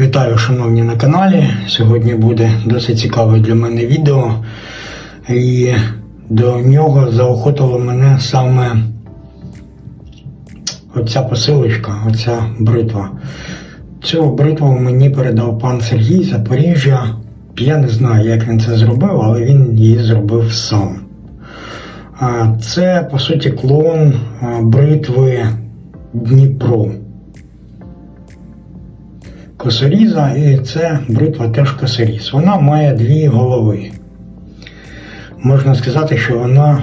Вітаю, шановні на каналі. Сьогодні буде досить цікаве для мене відео, і до нього заохотило мене саме оця посилочка, оця бритва. Цю бритву мені передав пан Сергій Запоріжжя. Я не знаю, як він це зробив, але він її зробив сам. Це, по суті, клон бритви Дніпро косоріза, і це бритва теж косоріз. Вона має дві голови. Можна сказати, що вона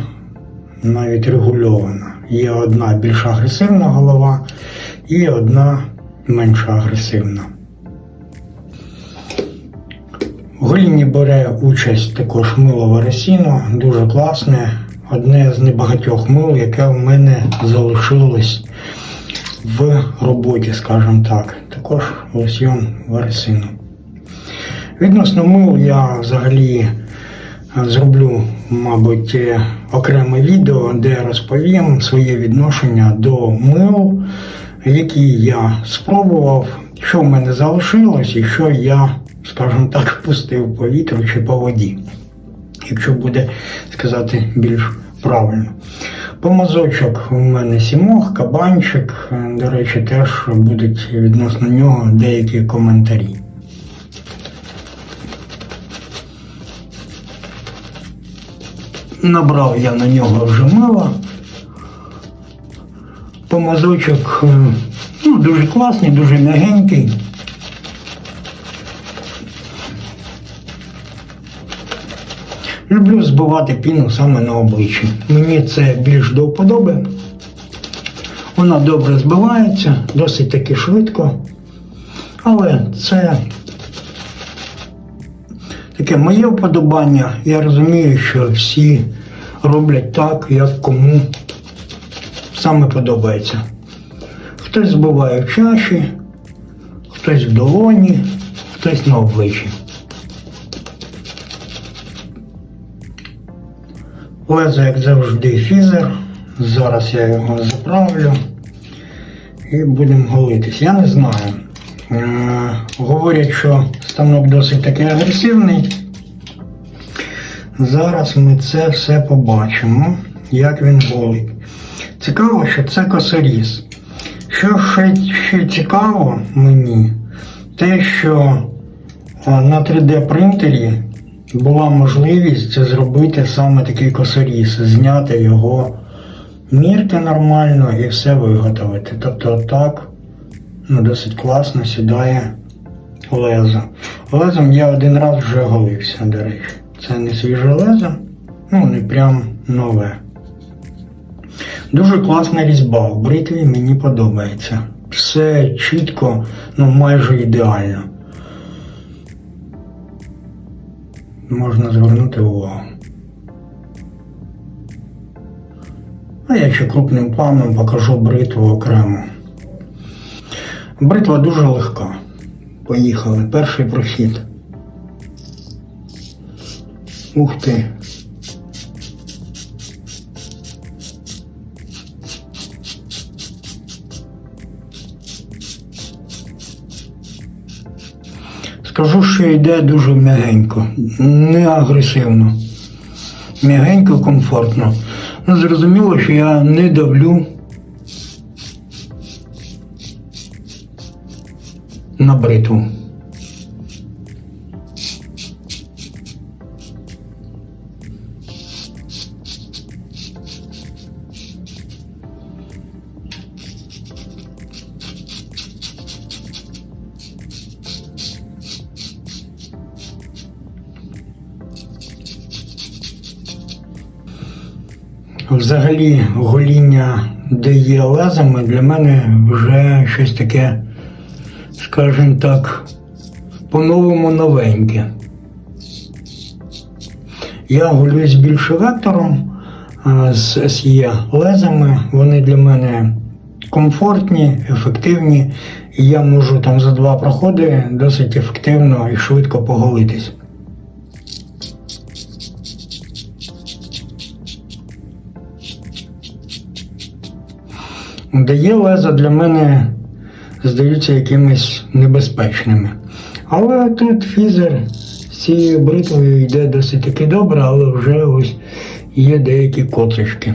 навіть регульована. Є одна більш агресивна голова і одна менш агресивна. В голінні бере участь також мило Вересіно, дуже класне. Одне з небагатьох мил, яке в мене залишилось в роботі, скажімо так. Також лосьйон Вересину. Відносно мил я взагалі е, зроблю, мабуть, е, окреме відео, де розповім своє відношення до мил, які я спробував, що в мене залишилось і що я, скажімо так, пустив по вітру чи по воді. Якщо буде сказати більш правильно. Помазочок у мене сімох, кабанчик. Е, До речі, теж будуть відносно нього деякі коментарі. Набрав я на нього вже мила. Помазочок е, ну, дуже класний, дуже м'ягенький. Люблю збивати піну саме на обличчі. Мені це більш до вподоби. Вона добре збивається, досить таки швидко. Але це таке моє вподобання. Я розумію, що всі роблять так, як кому саме подобається. Хтось збиває в чаші, хтось в долоні, хтось на обличчі. Лезо, як завжди, фізер. Зараз я його заправлю і будемо голитись. Я не знаю. Говорять, що станок досить таки агресивний. Зараз ми це все побачимо, як він голить. Цікаво, що це косоріз. Що ще, ще цікаво мені, те, що на 3D принтері була можливість зробити саме такий косоріз, зняти його мірки нормально і все виготовити. Тобто так ну, досить класно сідає лезо. Лезом я один раз вже голився, до речі. Це не свіже лезо, ну не прям нове. Дуже класна різьба. В бритві мені подобається. Все чітко, ну майже ідеально. Можна звернути увагу. А я ще крупним планом покажу бритву окремо. Бритва дуже легка. Поїхали. Перший прохід. Ух ти. Скажу, що йде дуже м'ягенько, не агресивно. М'ягенько, комфортно. Ну, зрозуміло, що я не давлю на бритву. Взагалі гоління, де є лезами, для мене вже щось таке, скажімо так, по-новому новеньке. Я голюсь більше вектором з SE лезами. Вони для мене комфортні, ефективні, і я можу там за два проходи досить ефективно і швидко поголитись. Дає леза для мене здаються якимись небезпечними. Але тут фізер з цією бритвою йде досить таки добре, але вже ось є деякі коцочки.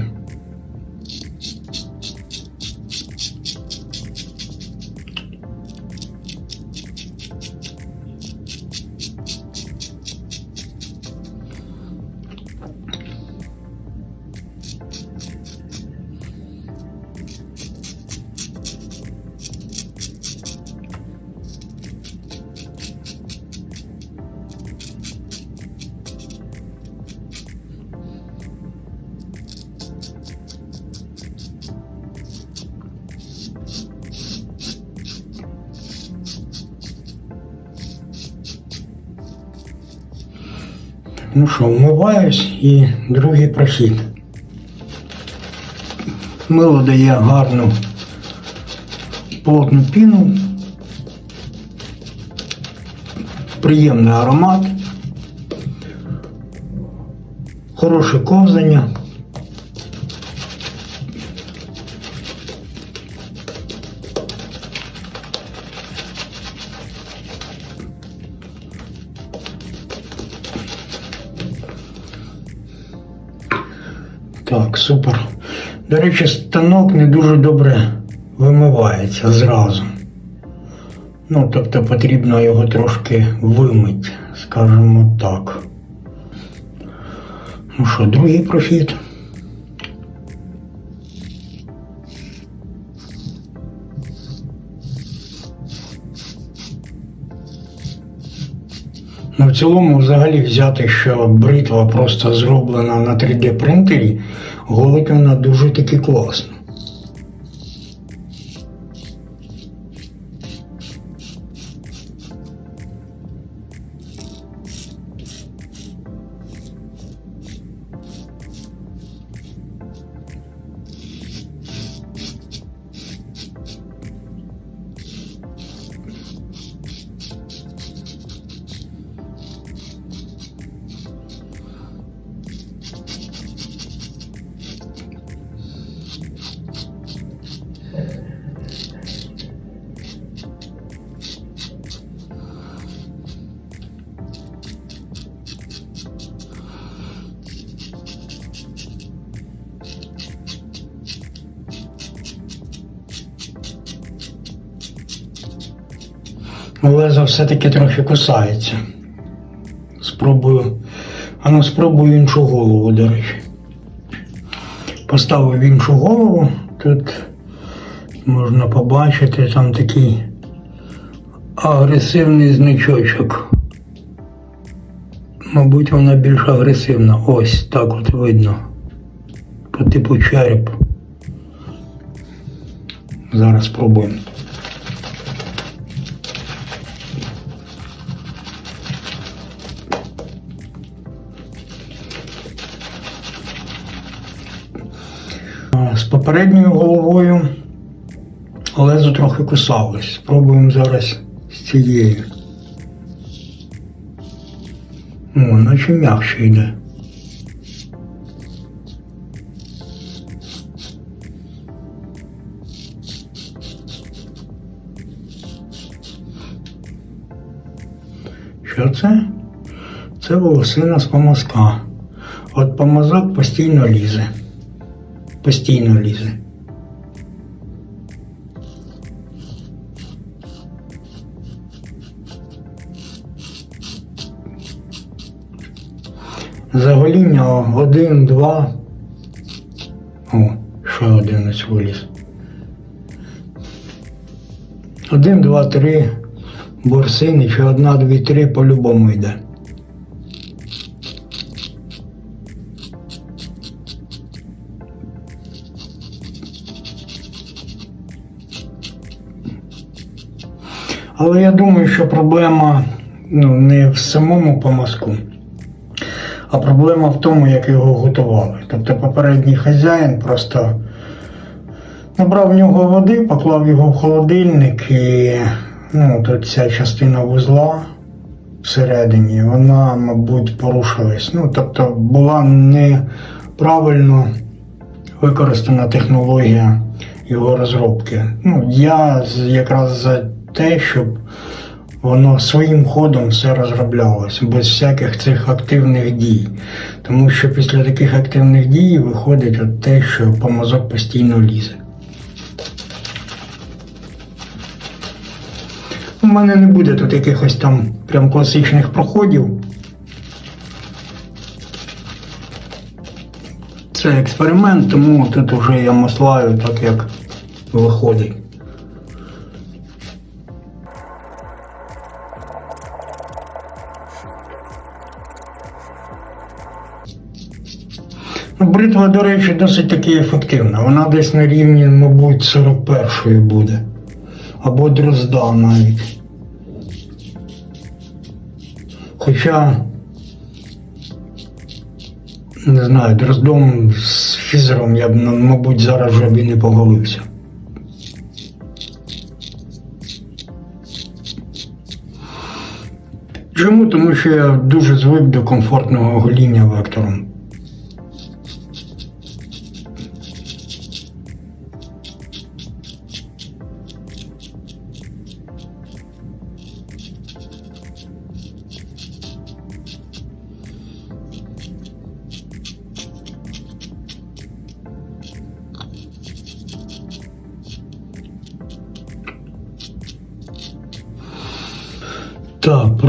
Ну що, вмиваюсь і другий прохід. Мило дає гарну плотну піну, приємний аромат, хороше ковзання. Супер. До речі, станок не дуже добре вимивається зразу. Ну, тобто потрібно його трошки вимити, скажімо так. Ну що, другий прохід. Ну, в цілому, взагалі, взяти, що бритва просто зроблена на 3D принтері, голить вона дуже таки класно. Лезо все-таки трохи кусається. Спробую. А ну спробую іншу голову, до речі. Поставив іншу голову. Тут можна побачити там такий агресивний значочок. Мабуть, вона більш агресивна. Ось так от видно. По типу череп. Зараз спробуємо. Попередньою головою лезо трохи кусалось. Спробуємо зараз з цією. О, наче м'якше йде. Що це? Це волосина з помазка. От помазок постійно лізе постійно лізе. Загоління один, два. О, ще один ось виліз. Один, два, три борсини, ще одна, дві, три по-любому йде. Проблема ну, не в самому помазку, а проблема в тому, як його готували. Тобто попередній хазяїн просто набрав в нього води, поклав його в холодильник і ну, тут ця частина вузла всередині, вона, мабуть, порушилась. Ну, тобто була неправильно використана технологія його розробки. Ну, я якраз за те, щоб воно своїм ходом все розроблялось, без всяких цих активних дій. Тому що після таких активних дій виходить от те, що помазок постійно лізе. У мене не буде тут якихось там прям класичних проходів. Це експеримент, тому тут вже я маслаю так, як виходить. Бритва, до речі, досить таки ефективна. Вона десь на рівні, мабуть, 41-ї буде. Або дрозда навіть. Хоча, не знаю, дроздом з фізером я б, ну, мабуть, зараз вже б і не поголився. Чому? Тому що я дуже звик до комфортного гоління вектором.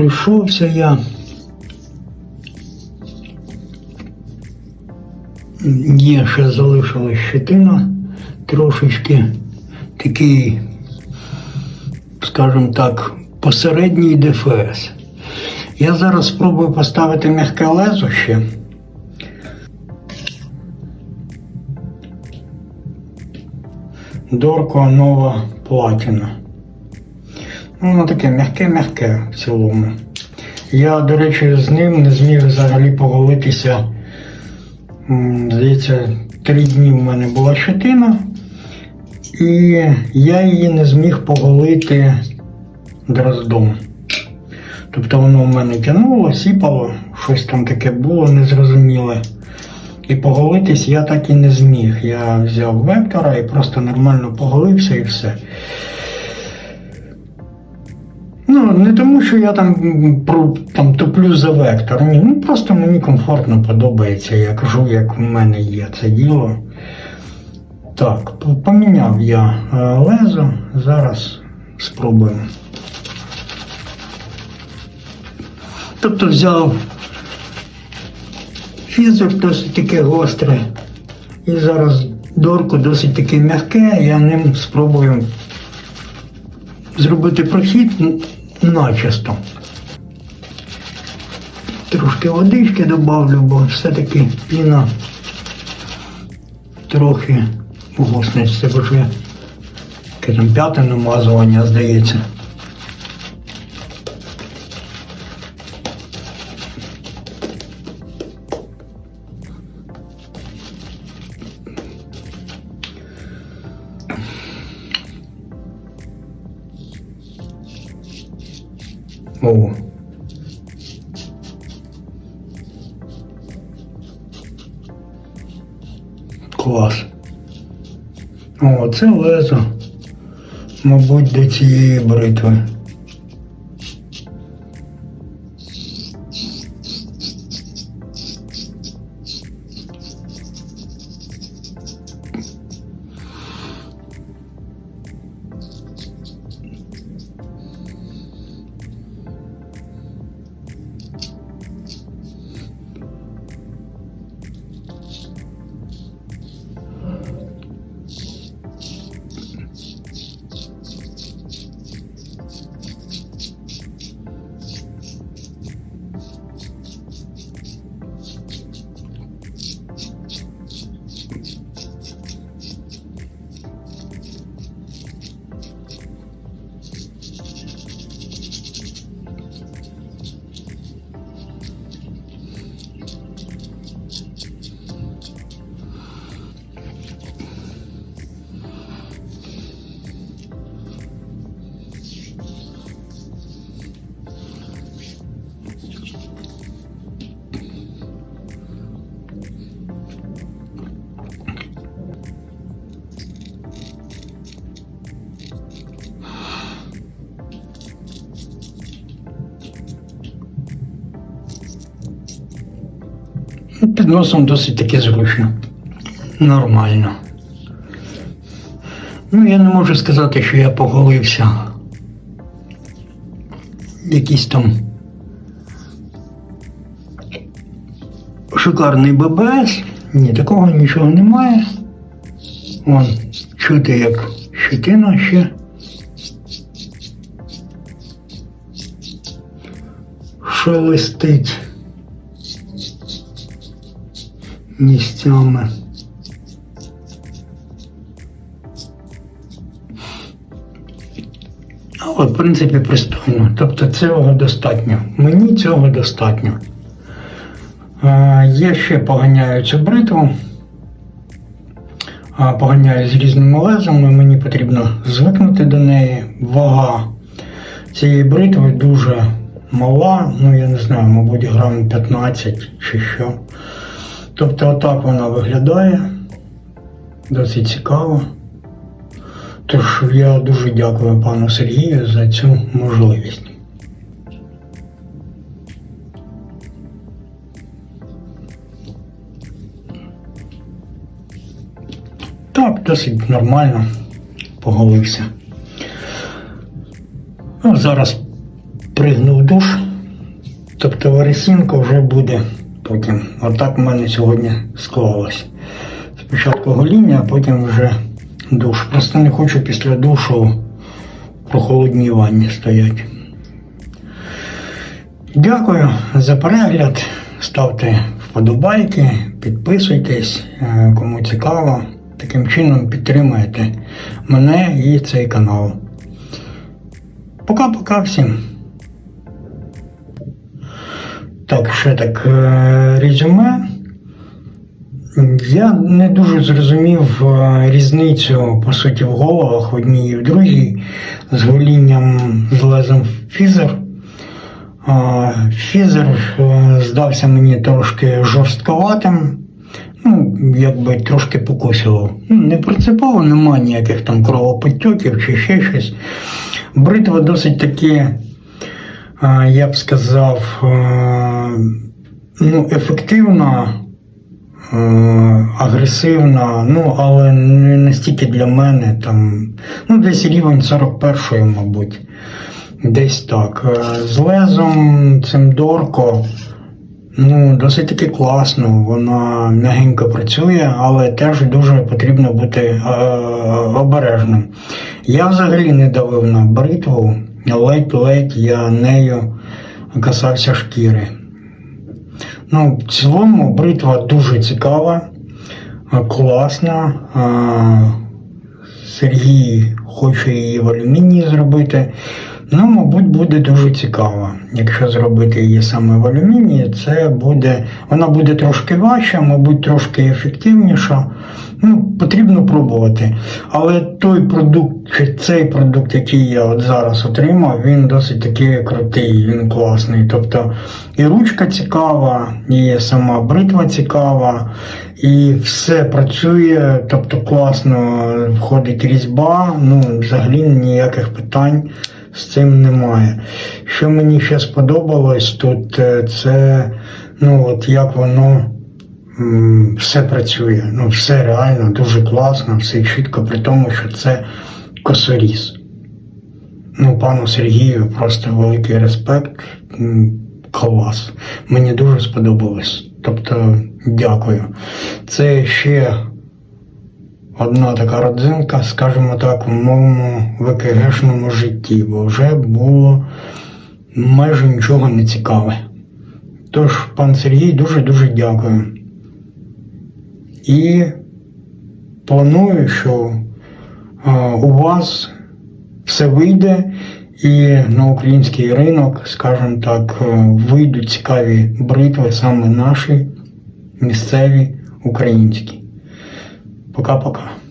Пройшовся я. Є ще залишилась щетина трошечки такий, скажімо так, посередній ДФС. Я зараз спробую поставити м'яке лезо ще. Дорко нова платіна. Ну, воно таке м'яке-м'яке в цілому. Я, до речі, з ним не зміг взагалі поголитися. Здається, три дні в мене була щетина, і я її не зміг поголити дроздом. Тобто воно в мене тянуло, сіпало, щось там таке було незрозуміле. І поголитись я так і не зміг. Я взяв вектора і просто нормально поголився і все. Ну, не тому, що я там, там топлю за вектор. Ні, ну просто мені комфортно подобається. Я кажу, як в мене є це діло. Так, поміняв я е, лезо. Зараз спробуємо. Тобто взяв фізер досить таке гостре. І зараз дорку досить таке м'яке, я ним спробую зробити прохід начисто. Трошки водички добавлю, бо все-таки піна трохи гуснеться, бо вже там п'яте намазування, здається. Клас. О, це лезо. Мабуть, до цієї бритви. Під носом досить таки зручно. Нормально. Ну, я не можу сказати, що я поголився. Якийсь там шикарний ББС. Ні, такого нічого немає. Вон, чути, як щетина ще. Шелестить місцями. Але, в принципі, пристойно. Тобто цього достатньо. Мені цього достатньо. Е, Я ще поганяю цю бритву. А, Поганяю з різними лезами, мені потрібно звикнути до неї. Вага цієї бритви дуже мала, ну я не знаю, мабуть, грам 15 чи що. Тобто отак вона виглядає. Досить цікаво. Тож я дуже дякую пану Сергію за цю можливість. Так, досить нормально поголився. Ну, зараз пригнув душ, тобто Варесінка вже буде потім. Отак в мене сьогодні склалось. Спочатку гоління, а потім вже душ. Просто не хочу після душу прохолодній ванні стоять. Дякую за перегляд. Ставте вподобайки, підписуйтесь, е, кому цікаво. Таким чином підтримуєте мене і цей канал. Пока-пока всім. Так, ще так е, резюме. Я не дуже зрозумів е, різницю, по суті, в головах в одній і в другій з голінням з лезом фізер. Фізер е, здався мені трошки жорстковатим, ну, якби трошки покусував. Ну, Не принципово, немає ніяких там кровоподтьоків чи ще щось. Бритва досить таки, я б сказав, ну, ефективна, агресивна, ну, але не настільки для мене, там, ну, десь рівень 41-ї, мабуть. Десь так. З лезом цим дорко. Ну, досить таки класно, вона м'ягенько працює, але теж дуже потрібно бути е, обережним. Я взагалі не давив на бритву, ледь-ледь я нею касався шкіри. Ну, в цілому бритва дуже цікава, е, класна. Сергій хоче її в алюмінії зробити. Ну, мабуть, буде дуже цікаво. Якщо зробити її саме в алюмінії, це буде, вона буде трошки важча, мабуть, трошки ефективніша. Ну, потрібно пробувати. Але той продукт, чи цей продукт, який я от зараз отримав, він досить таки крутий, він класний. Тобто і ручка цікава, і сама бритва цікава, і все працює, тобто класно входить різьба, ну, взагалі ніяких питань з цим немає. Що мені ще сподобалось тут, е, це ну от як воно все працює. Ну, все реально дуже класно, все чітко, при тому, що це косоріз. Ну, пану Сергію просто великий респект. Клас. Мені дуже сподобалось. Тобто, дякую. Це ще одна така родзинка, скажімо так, в моєму ВКГшному житті, бо вже було майже нічого не цікаве. Тож, пан Сергій, дуже-дуже дякую. І планую, що у вас все вийде і на український ринок, скажімо так, е, вийдуть цікаві бритви, саме наші, місцеві, українські. Пока-пока.